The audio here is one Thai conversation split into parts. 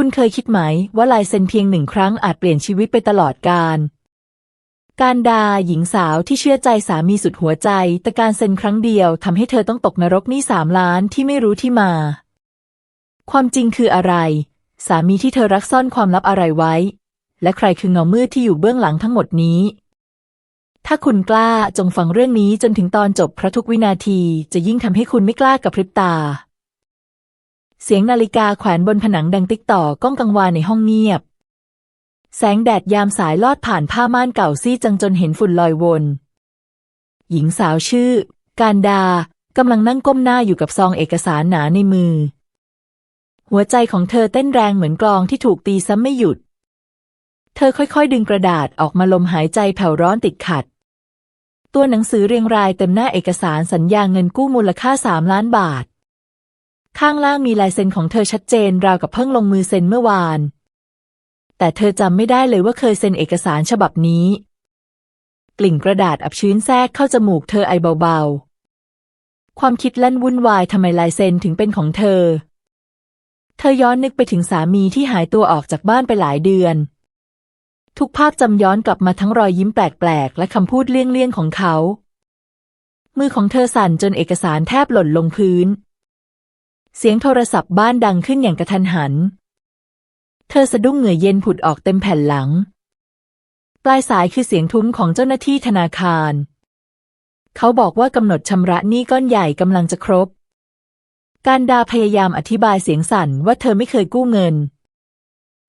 คุณเคยคิดไหมว่าลายเซ็นเพียงหนึ่งครั้งอาจเปลี่ยนชีวิตไปตลอดกาลการดาหญิงสาวที่เชื่อใจสามีสุดหัวใจ แต่การเซ็นครั้งเดียวทำให้เธอต้องตกนรกหนี้สามล้านที่ไม่รู้ที่มา ความจริงคืออะไร สามีที่เธอรักซ่อนความลับอะไรไว้ และใครคือเงามืดที่อยู่เบื้องหลังทั้งหมดนี้ ถ้าคุณกล้าจงฟังเรื่องนี้จนถึงตอนจบเพราะทุกวินาทีจะยิ่งทำให้คุณไม่กล้ากับพริบตา เสียงนาฬิกาแขวนบนผนังดังติ๊กต่อก้องกังวานในห้องเงียบ แสงแดดยามสายลอดผ่านผ้าม่านเก่าซี่จังจนเห็นฝุ่นลอยวน หญิงสาวชื่อ การดากำลังนั่งก้มหน้าอยู่กับซองเอกสารหนาในมือ หัวใจของเธอเต้นแรงเหมือนกลองที่ถูกตีซ้ำไม่หยุด เธอค่อยๆ ดึงกระดาษออกมาลมหายใจแผ่วร้อนติดขัด ตัวหนังสือเรียงรายเต็มหน้าเอกสารสัญญาเงินกู้มูลค่าสามล้านบาท ข้างล่างมีลายเซ็นของเธอชัดเจนราวกับเพิ่งลงมือเซ็นเมื่อวาน แต่เธอจำไม่ได้เลยว่าเคยเซ็นเอกสารฉบับนี้ กลิ่นกระดาษอับชื้นแทรกเข้าจมูกเธอไอเบาๆ ความคิดลั่นวุ่นวายทำไมลายเซ็นถึงเป็นของเธอ เธอย้อนนึกไปถึงสามีที่หายตัวออกจากบ้านไปหลายเดือน ทุกภาพจำย้อนกลับมาทั้งรอยยิ้มแปลกๆ และคำพูดเลี่ยงๆของเขา มือของเธอสั่นจนเอกสารแทบหล่นลงพื้น เสียงโทรศัพท์บ้านดังขึ้นอย่างกระทันหัน เธอสะดุ้งเหงื่อเย็นผุดออกเต็มแผ่นหลัง ปลายสายคือเสียงทุ้มของเจ้าหน้าที่ธนาคาร เขาบอกว่ากำหนดชำระหนี้ก้อนใหญ่กำลังจะครบ การดาพยายามอธิบายเสียงสั่นว่าเธอไม่เคยกู้เงิน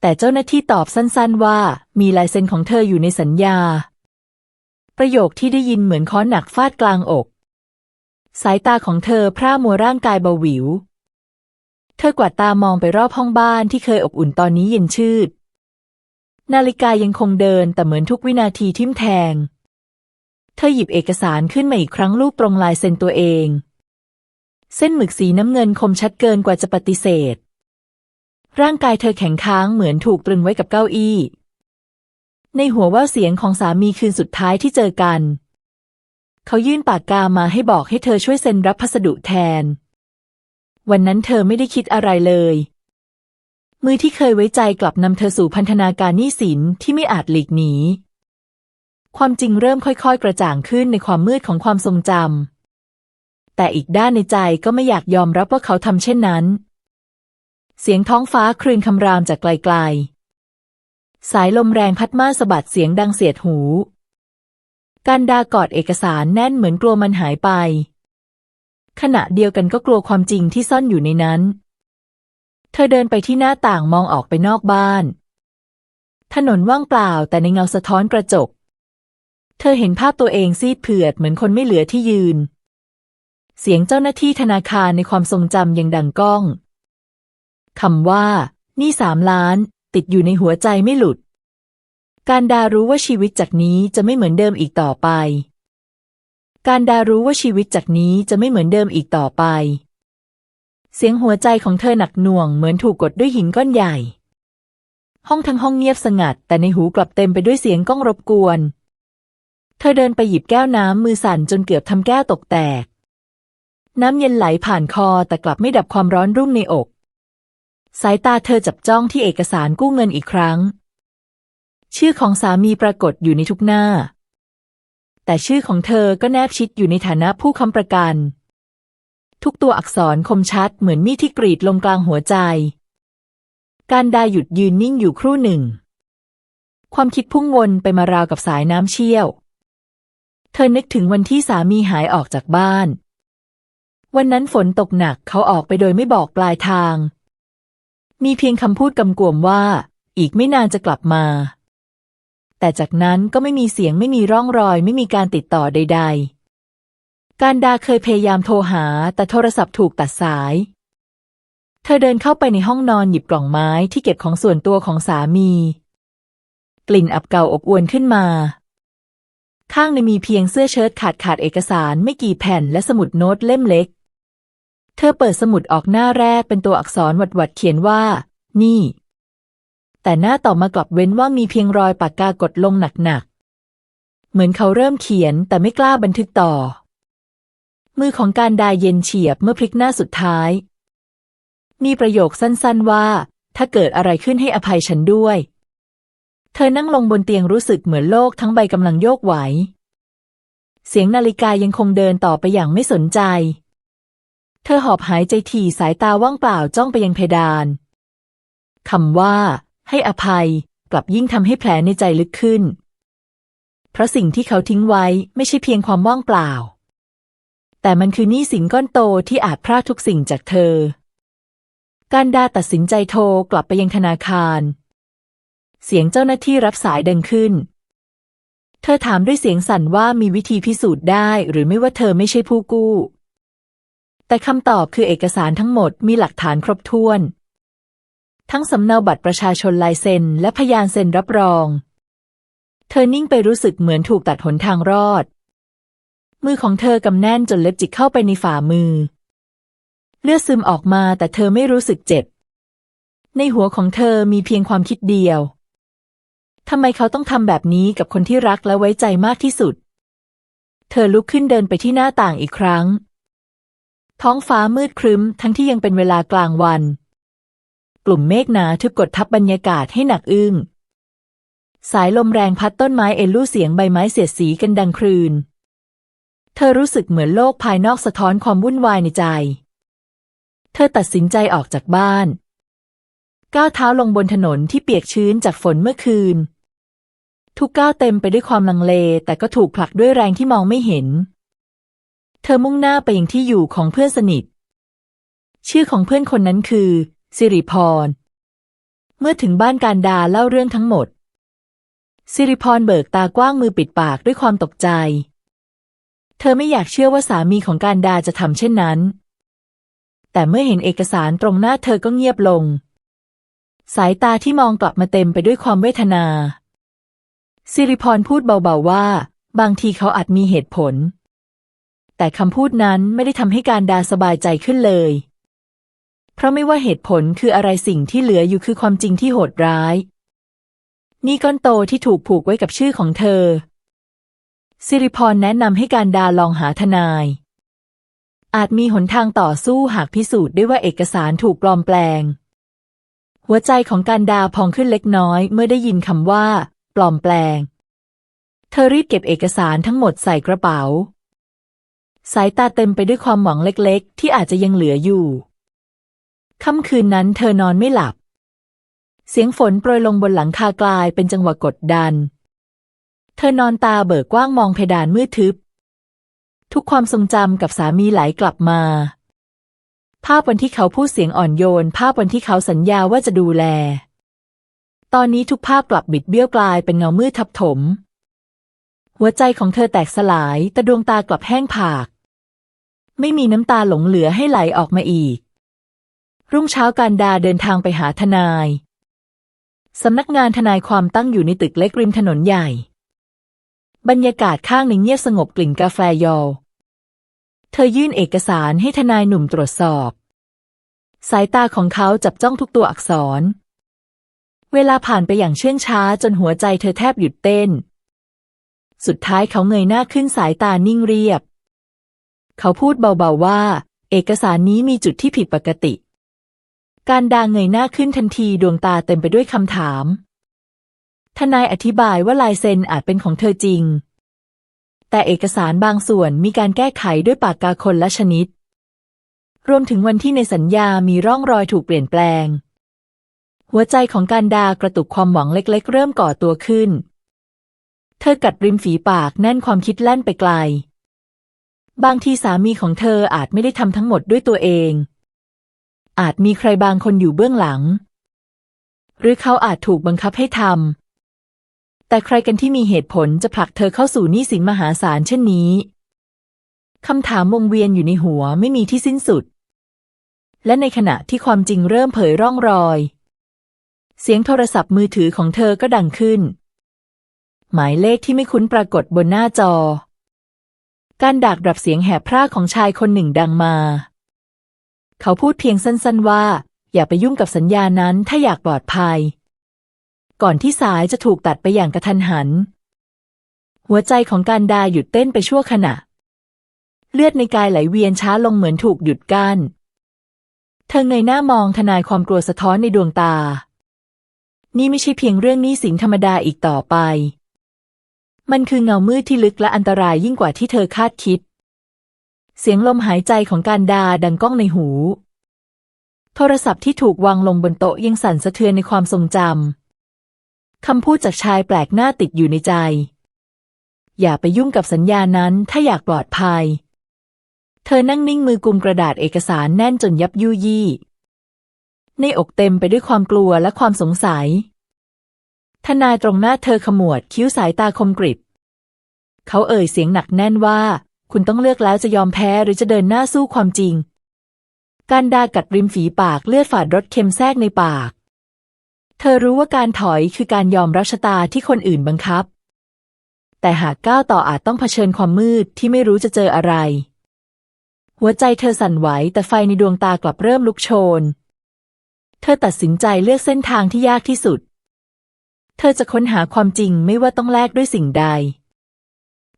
แต่เจ้าหน้าที่ตอบสั้นๆว่ามีลายเซ็นของเธออยู่ในสัญญา ประโยคที่ได้ยินเหมือนค้อนหนักฟาดกลางอก สายตาของเธอพร่ามัวร่างกายเบาหวิว เธอกวาดตามองไปรอบห้องบ้านที่เคยอบอุ่นตอนนี้เย็นชืด นาฬิกายังคงเดินแต่เหมือนทุกวินาทีทิ่มแทง เธอหยิบเอกสารขึ้นมาอีกครั้งรูปตรงลายเซ็นตัวเอง เส้นหมึกสีน้ำเงินคมชัดเกินกว่าจะปฏิเสธ ร่างกายเธอแข็งค้างเหมือนถูกตรึงไว้กับเก้าอี้ ในหัวว่าเสียงของสามีคืนสุดท้ายที่เจอกัน เขายื่นปากกามาให้บอกให้เธอช่วยเซ็นรับพัสดุแทน วันนั้นเธอไม่ได้คิดอะไรเลย มือที่เคยไว้ใจกลับนำเธอสู่พันธนาการหนี้สินที่ไม่อาจหลีกหนี ความจริงเริ่มค่อยๆ กระจ่างขึ้นในความมืดของความทรงจำ แต่อีกด้านในใจก็ไม่อยากยอมรับว่าเขาทำเช่นนั้น เสียงท้องฟ้าครืนคำรามจากไกลๆ สายลมแรงพัดมาสะบัดเสียงดังเสียดหู การดากอดเอกสารแน่นเหมือนกลัวมันหายไป ขณะเดียวกันก็กลัวความจริงที่ซ่อนอยู่ในนั้น เธอเดินไปที่หน้าต่างมองออกไปนอกบ้าน ถนนว่างเปล่าแต่ในเงาสะท้อนกระจก เธอเห็นภาพตัวเองซีดเผือดเหมือนคนไม่เหลือที่ยืน เสียงเจ้าหน้าที่ธนาคารในความทรงจำยังดังก้องคำว่า นี่สามล้าน ติดอยู่ในหัวใจไม่หลุด การดารู้ว่าชีวิตจากนี้จะไม่เหมือนเดิมอีกต่อไป การดารู้ว่าชีวิตจากนี้จะไม่เหมือนเดิมอีกต่อไป เสียงหัวใจของเธอหนักหน่วงเหมือนถูกกดด้วยหินก้อนใหญ่ ห้องทั้งห้องเงียบสงัด แต่ในหูกลับเต็มไปด้วยเสียงก้องรบกวน เธอเดินไปหยิบแก้วน้ำมือสั่นจนเกือบทำแก้วตกแตก น้ำเย็นไหลผ่านคอแต่กลับไม่ดับความร้อนรุ่มในอก สายตาเธอจับจ้องที่เอกสารกู้เงินอีกครั้ง ชื่อของสามีปรากฏอยู่ในทุกหน้า แต่ชื่อของเธอก็แนบชิดอยู่ในฐานะผู้ค้ำประกัน ทุกตัวอักษรคมชัดเหมือนมีดที่กรีดลงกลางหัวใจ การดาหยุดยืนนิ่งอยู่ครู่หนึ่ง ความคิดพุ่งวนไปมาราวกับสายน้ำเชี่ยว เธอนึกถึงวันที่สามีหายออกจากบ้าน วันนั้นฝนตกหนักเขาออกไปโดยไม่บอกปลายทาง มีเพียงคำพูดกำกวมว่า อีกไม่นานจะกลับมา แต่จากนั้นก็ไม่มีเสียงไม่มีร่องรอย ไม่มีการติดต่อใด ๆ การดาเคยพยายามโทรหา แต่โทรศัพท์ถูกตัดสาย เธอเดินเข้าไปในห้องนอนหยิบกล่องไม้ที่เก็บของส่วนตัวของสามี กลิ่นอับเก่าอบอวนขึ้นมา ข้างในมีเพียงเสื้อเชิ้ตขาดขาดเอกสารไม่กี่แผ่นและสมุดโน้ตเล่มเล็ก เธอเปิดสมุดออกหน้าแรกเป็นตัวอักษรหวัดๆเขียนว่า นี่ แต่หน้าต่อมากลับเว้นว่ามีเพียงรอยปากกากดลงหนักๆ เหมือนเขาเริ่มเขียนแต่ไม่กล้าบันทึกต่อ มือของการดาเย็นเฉียบเมื่อพลิกหน้าสุดท้าย มีประโยคสั้นๆว่า ถ้าเกิดอะไรขึ้นให้อภัยฉันด้วย เธอนั่งลงบนเตียงรู้สึกเหมือนโลกทั้งใบกำลังโยกไหว เสียงนาฬิกายังคงเดินต่อไปอย่างไม่สนใจ เธอหอบหายใจถี่สายตาว่างเปล่าจ้องไปยังเพดานคำว่า ให้อภัย กลับยิ่งทำให้แผลในใจลึกขึ้น เพราะสิ่งที่เขาทิ้งไว้ไม่ใช่เพียงความว่างเปล่า แต่มันคือหนี้สินก้อนโตที่อาจพรากทุกสิ่งจากเธอ การดาตัดสินใจโทรกลับไปยังธนาคาร เสียงเจ้าหน้าที่รับสายดังขึ้น เธอถามด้วยเสียงสั่นว่ามีวิธีพิสูจน์ได้ หรือไม่ว่าเธอไม่ใช่ผู้กู้ แต่คำตอบคือเอกสารทั้งหมดมีหลักฐานครบถ้วน ทั้งสำเนาบัตรประชาชนลายเซ็น และพยานเซ็นรับรอง เธอนิ่งไปรู้สึกเหมือนถูกตัดหนทางรอด มือของเธอกำแน่นจนเล็บจิกเข้าไปในฝ่ามือ เลือดซึมออกมาแต่เธอไม่รู้สึกเจ็บ ในหัวของเธอมีเพียงความคิดเดียวทำไมเขาต้องทำแบบนี้กับคนที่รักและไว้ใจมากที่สุด เธอลุกขึ้นเดินไปที่หน้าต่างอีกครั้ง ท้องฟ้ามืดครึ้มทั้งที่ยังเป็นเวลากลางวัน ลุ่มเมฆหนาทึบกดทับบรรยากาศให้หนักอึ้ง สายลมแรงพัดต้นไม้เอลู่เสียงใบไม้เสียดสีกันดังครืน เธอรู้สึกเหมือนโลกภายนอกสะท้อนความวุ่นวายในใจ เธอตัดสินใจออกจากบ้าน ก้าวเท้าลงบนถนนที่เปียกชื้นจากฝนเมื่อคืน ทุกก้าวเต็มไปด้วยความลังเล แต่ก็ถูกผลักด้วยแรงที่มองไม่เห็น เธอมุ่งหน้าไปยังที่อยู่ของเพื่อนสนิทชื่อของเพื่อนคนนั้นคือ สิริพร เมื่อถึงบ้านการดาเล่าเรื่องทั้งหมด สิริพรเบิกตากว้างมือปิดปากด้วยความตกใจ เธอไม่อยากเชื่อว่าสามีของการดาจะทำเช่นนั้น แต่เมื่อเห็นเอกสารตรงหน้าเธอก็เงียบลง สายตาที่มองกลับมาเต็มไปด้วยความเวทนา สิริพรพูดเบาๆว่า บางทีเขาอาจมีเหตุผล แต่คำพูดนั้นไม่ได้ทำให้การดาสบายใจขึ้นเลย เพราะไม่ว่าเหตุผลคืออะไรสิ่งที่เหลืออยู่คือความจริงที่โหดร้าย นี่ก้อนโตที่ถูกผูกไว้กับชื่อของเธอ สิริพรแนะนำให้การดาลองหาทนาย อาจมีหนทางต่อสู้หากพิสูจน์ได้ว่าเอกสารถูกปลอมแปลง หัวใจของการดาพองขึ้นเล็กน้อย เมื่อได้ยินคำว่า ปลอมแปลง เธอรีบเก็บเอกสารทั้งหมดใส่กระเป๋า สายตาเต็มไปด้วยความหวังเล็ก ๆ ที่อาจจะยังเหลืออยู่ ค่ำคืนนั้นเธอนอนไม่หลับ เสียงฝนโปรยลงบนหลังคากลายเป็นจังหวะกดดัน เธอนอนตาเบิกกว้างมองเพดานมืดทึบ ทุกความทรงจำกับสามีไหลกลับมา ภาพวันที่เขาพูดเสียงอ่อนโยน ภาพวันที่เขาสัญญาว่าจะดูแล ตอนนี้ทุกภาพกลับบิดเบี้ยวกลายเป็นเงามืดทับถม หัวใจของเธอแตกสลายแต่ดวงตากลับแห้งผาก ไม่มีน้ำตาหลงเหลือให้ไหลออกมาอีก รุ่งเช้าการดาเดินทางไปหาทนาย สำนักงานทนายความตั้งอยู่ในตึกเล็กริมถนนใหญ่ บรรยากาศข้างหนึ่งเงียบสงบกลิ่นกาแฟยอลเธอยื่นเอกสารให้ทนายหนุ่มตรวจสอบ สายตาของเขาจับจ้องทุกตัวอักษร เวลาผ่านไปอย่างเชื่องช้าจนหัวใจเธอแทบหยุดเต้น สุดท้ายเขาเงยหน้าขึ้นสายตานิ่งเรียบ เขาพูดเบาๆว่า เอกสารนี้มีจุดที่ผิดปกติ การดาเงยหน้าขึ้นทันทีดวงตาเต็มไปด้วยคำถาม ทนายอธิบายว่าลายเซ็นอาจเป็นของเธอจริง แต่เอกสารบางส่วนมีการแก้ไขด้วยปากกาคนละชนิด รวมถึงวันที่ในสัญญามีร่องรอยถูกเปลี่ยนแปลง หัวใจของการดากระตุกความหวังเล็กๆ เริ่มก่อตัวขึ้น เธอกัดริมฝีปากแน่นความคิดแล่นไปไกล บางทีสามีของเธออาจไม่ได้ทำทั้งหมดด้วยตัวเอง อาจมีใครบางคนอยู่เบื้องหลัง หรือเขาอาจถูกบังคับให้ทำ แต่ใครกันที่มีเหตุผลจะผลักเธอเข้าสู่หนี้สินมหาศาลเช่นนี้คำถามวงเวียนอยู่ในหัวไม่มีที่สิ้นสุด และในขณะที่ความจริงเริ่มเผยร่องรอย เสียงโทรศัพท์มือถือของเธอก็ดังขึ้น หมายเลขที่ไม่คุ้นปรากฏบนหน้าจอ การดักดับเสียงแหบพร่าของชายคนหนึ่งดังมา เขาพูดเพียงสั้นๆว่า อย่าไปยุ่งกับสัญญานั้นถ้าอยากปลอดภัย ก่อนที่สายจะถูกตัดไปอย่างกระทันหัน หัวใจของการดาหยุดเต้นไปชั่วขณะ เลือดในกายไหลเวียนช้าลงเหมือนถูกหยุดกัน้นเธอเงยหน้ามองทนายความกลัวสะท้อนในดวงตา นี่ไม่ใช่เพียงเรื่องนี้สินธรรมดาอีกต่อไป มันคือเงามืดที่ลึกและอันตรายยิ่งกว่าที่เธอคาดคิด เสียงลมหายใจของการดาดังก้องในหู โทรศัพท์ที่ถูกวางลงบนโต๊ะยังสั่นสะเทือนในความทรงจำ คำพูดจากชายแปลกหน้าติดอยู่ในใจ อย่าไปยุ่งกับสัญญานั้นถ้าอยากปลอดภัย เธอนั่งนิ่งมือกุมกระดาษเอกสารแน่นจนยับยุยี่ ในอกเต็มไปด้วยความกลัวและความสงสัย ทนายตรงหน้าเธอขมวดคิ้วสายตาคมกริบ เขาเอ่ยเสียงหนักแน่นว่า คุณต้องเลือกแล้วจะยอมแพ้หรือจะเดินหน้าสู้ความจริง การดากัดริมฝีปากเลือดฝาดรสเค็มแทรกในปาก เธอรู้ว่าการถอยคือการยอมรับชะตาที่คนอื่นบังคับ แต่หากก้าวต่ออาจต้องเผชิญความมืดที่ไม่รู้จะเจออะไร หัวใจเธอสั่นไหวแต่ไฟในดวงตากลับเริ่มลุกโชน เธอตัดสินใจเลือกเส้นทางที่ยากที่สุด เธอจะค้นหาความจริงไม่ว่าต้องแลกด้วยสิ่งใด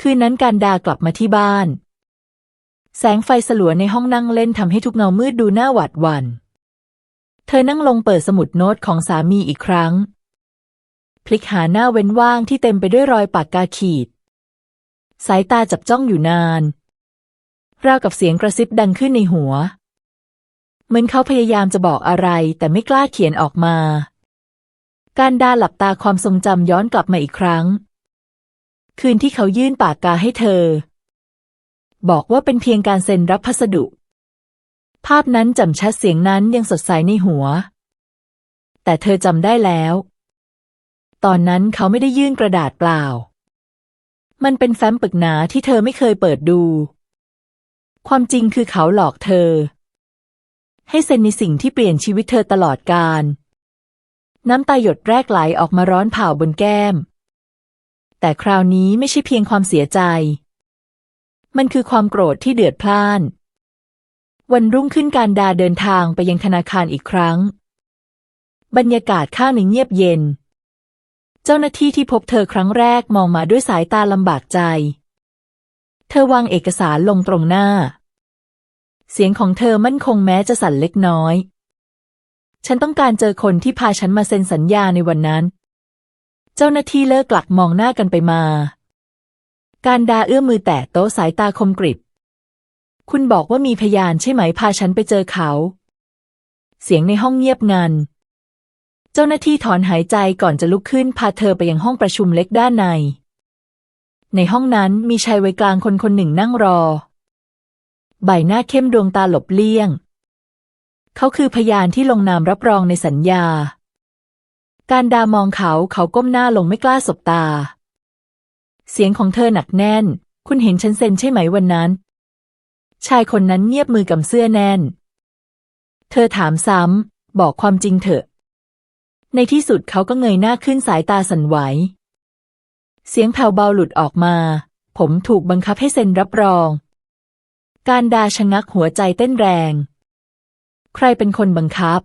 คืนนั้นการดากลับมาที่บ้าน แสงไฟสลัวในห้องนั่งเล่นทำให้ทุกเงามืดดูน้าหวาดหวัน่น เธอนั่งลงเปิดสมุดโน้ตของสามีอีกครั้ง พลิกหาหน้าเว้นว่างที่เต็มไปด้วยรอยปากกาขีด สายตาจับจ้องอยู่นานราวกับเสียงกระซิบดังขึ้นในหัว เหมือนเขาพยายามจะบอกอะไรแต่ไม่กล้าเขียนออกมา การดาหลับตาความทรงจำย้อนกลับมาอีกครั้ง คืนที่เขายื่นปากกาให้เธอ บอกว่าเป็นเพียงการเซ็นรับพัสดุ ภาพนั้นจำชัดเสียงนั้นยังสดใสในหัว แต่เธอจำได้แล้ว ตอนนั้นเขาไม่ได้ยื่นกระดาษเปล่า มันเป็นแฟ้มปึกหนาที่เธอไม่เคยเปิดดู ความจริงคือเขาหลอกเธอ ให้เซ็นในสิ่งที่เปลี่ยนชีวิตเธอตลอดกาลน้ำตาหยดแรกไหลออกมาร้อนเผาบนแก้ม แต่คราวนี้ไม่ใช่เพียงความเสียใจ มันคือความโกรธที่เดือดพล่าน วันรุ่งขึ้นการดาเดินทางไปยังธนาคารอีกครั้ง บรรยากาศข้างหนึ่งเงียบเย็น เจ้าหน้าที่ที่พบเธอครั้งแรกมองมาด้วยสายตาลำบากใจ เธอวางเอกสารลงตรงหน้า เสียงของเธอมั่นคงแม้จะสั่นเล็กน้อย ฉันต้องการเจอคนที่พาฉันมาเซ็นสัญญาในวันนั้น เจ้าหน้าที่เลิกหลักมองหน้ากันไปมา การดาเอื้อมมือแตะโต๊ะสายตาคมกริบ คุณบอกว่ามีพยานใช่ไหมพาฉันไปเจอเขา เสียงในห้องเงียบงัน เจ้าหน้าที่ถอนหายใจก่อนจะลุกขึ้นพาเธอไปยังห้องประชุมเล็กด้านใน ในห้องนั้นมีชายวัยกลางคนคนหนึ่งนั่งรอ ใบหน้าเข้มดวงตาหลบเลี่ยง เขาคือพยานที่ลงนามรับรองในสัญญา การดามองเขาเขาก้มหน้าลงไม่กล้าสบตา เสียงของเธอหนักแน่น คุณเห็นฉันเซ็นใช่ไหมวันนั้น ชายคนนั้นเงียบมือกำเสื้อแน่น เธอถามซ้ำ บอกความจริงเถอะ ในที่สุดเขาก็เงยหน้าขึ้นสายตาสั่นไหว เสียงแผ่วเบาหลุดออกมา ผมถูกบังคับให้เซ็นรับรอง การดาชะงักหัวใจเต้นแรง ใครเป็นคนบังคับ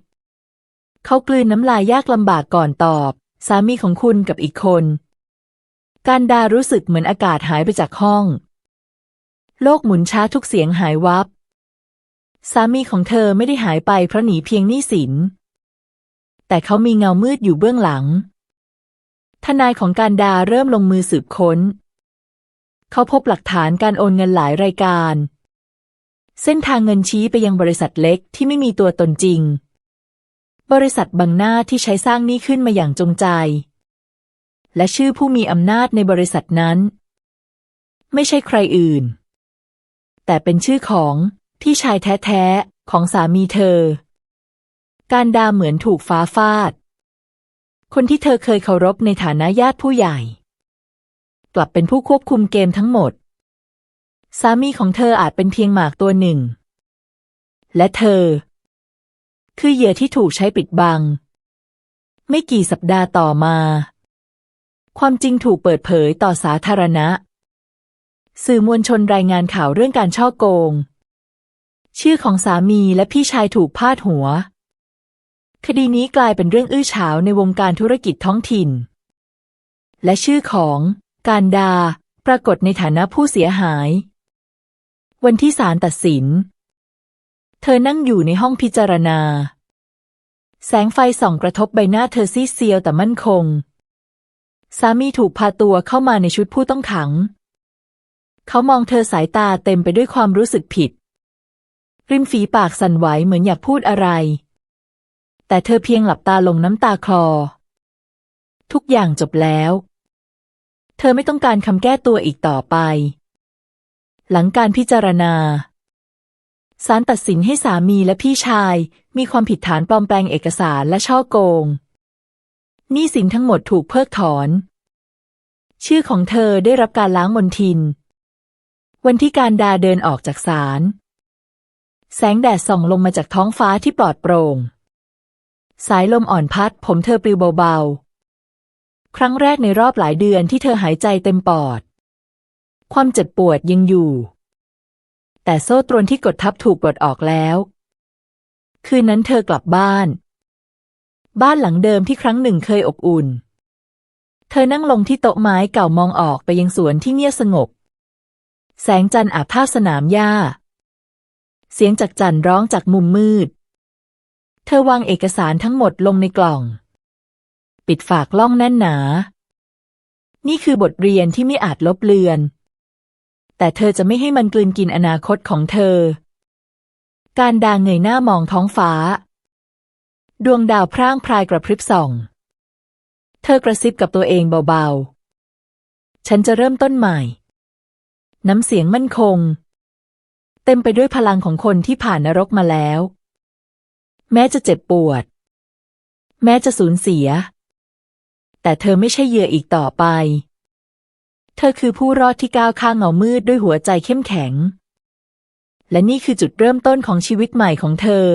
เขากลืนน้ำลายยากลำบากก่อนตอบ สามีของคุณกับอีกคน การดารู้สึกเหมือนอากาศหายไปจากห้อง โลกหมุนช้าทุกเสียงหายวับ สามีของเธอไม่ได้หายไปเพราะหนีเพียงหนี้สิน แต่เขามีเงามืดอยู่เบื้องหลัง ทนายของการดาเริ่มลงมือสืบค้น เขาพบหลักฐานการโอนเงินหลายรายการ เส้นทางเงินชี้ไปยังบริษัทเล็กที่ไม่มีตัวตนจริง บริษัทบังหน้าที่ใช้สร้างหนี้ขึ้นมาอย่างจงใจ และชื่อผู้มีอำนาจในบริษัทนั้น ไม่ใช่ใครอื่น แต่เป็นชื่อของที่ชายแท้ๆ ของสามีเธอ การดาเหมือนถูกฟ้าฟาด คนที่เธอเคยเคารพในฐานะญาติผู้ใหญ่ กลับเป็นผู้ควบคุมเกมทั้งหมด สามีของเธออาจเป็นเพียงหมากตัวหนึ่ง และเธอ คือเหยื่อที่ถูกใช้ปิดบัง ไม่กี่สัปดาห์ต่อมา ความจริงถูกเปิดเผยต่อสาธารณะ สื่อมวลชนรายงานข่าวเรื่องการช่อโกง ชื่อของสามีและพี่ชายถูกพาดหัว คดีนี้กลายเป็นเรื่องอื้อฉาวในวงการธุรกิจท้องถิ่น และชื่อของการดาปรากฏในฐานะผู้เสียหาย วันที่ศาลตัดสิน เธอนั่งอยู่ในห้องพิจารณา แสงไฟส่องกระทบใบหน้าเธอซีเซียวแต่มั่นคง สามีถูกพาตัวเข้ามาในชุดผู้ต้องขัง เขามองเธอสายตาเต็มไปด้วยความรู้สึกผิด ริมฝีปากสั่นไหวเหมือนอยากพูดอะไร แต่เธอเพียงหลับตาลงน้ำตาคลอ ทุกอย่างจบแล้ว เธอไม่ต้องการคำแก้ตัวอีกต่อไป หลังการพิจารณา ศาลตัดสินให้สามีและพี่ชาย มีความผิดฐานปลอมแปลงเอกสารและช่อโกงหนี้สินทั้งหมดถูกเพิกถอน ชื่อของเธอได้รับการล้างมนทิน วันที่การดาเดินออกจากศาลแสงแดดส่องลงมาจากท้องฟ้าที่ปลอดโปร่ง สายลมอ่อนพัด ผมเธอปลิวเบาๆ ครั้งแรกในรอบหลายเดือนที่เธอหายใจเต็มปอด ความเจ็บปวดยังอยู่ แต่โซ่ตรวนที่กดทับถูกปลดออกแล้ว คืนนั้นเธอกลับบ้าน บ้านหลังเดิมที่ครั้งหนึ่งเคยอบอุ่น เธอนั่งลงที่โต๊ะไม้เก่ามองออกไปยังสวนที่เงียบสงบ แสงจันทร์อาบท่าสนามหญ้า เสียงจากจันร้องจากมุมมืด เธอวางเอกสารทั้งหมดลงในกล่อง ปิดฝากล่องแน่นหนา นี่คือบทเรียนที่ไม่อาจลบเลือน แต่เธอจะไม่ให้มันกลืนกินอนาคตของเธอ การดาเงยหน้ามองท้องฟ้า ดวงดาวพร่างพรายกระพริบส่อง เธอกระซิบกับตัวเองเบาๆ ฉันจะเริ่มต้นใหม่ น้ำเสียงมั่นคง เต็มไปด้วยพลังของคนที่ผ่านนรกมาแล้ว แม้จะเจ็บปวด แม้จะสูญเสีย แต่เธอไม่ใช่เหยื่ออีกต่อไป เธอคือผู้รอดที่ก้าวข้างเงามืดด้วยหัวใจเข้มแข็ง และนี่คือจุดเริ่มต้นของชีวิตใหม่ของเธอ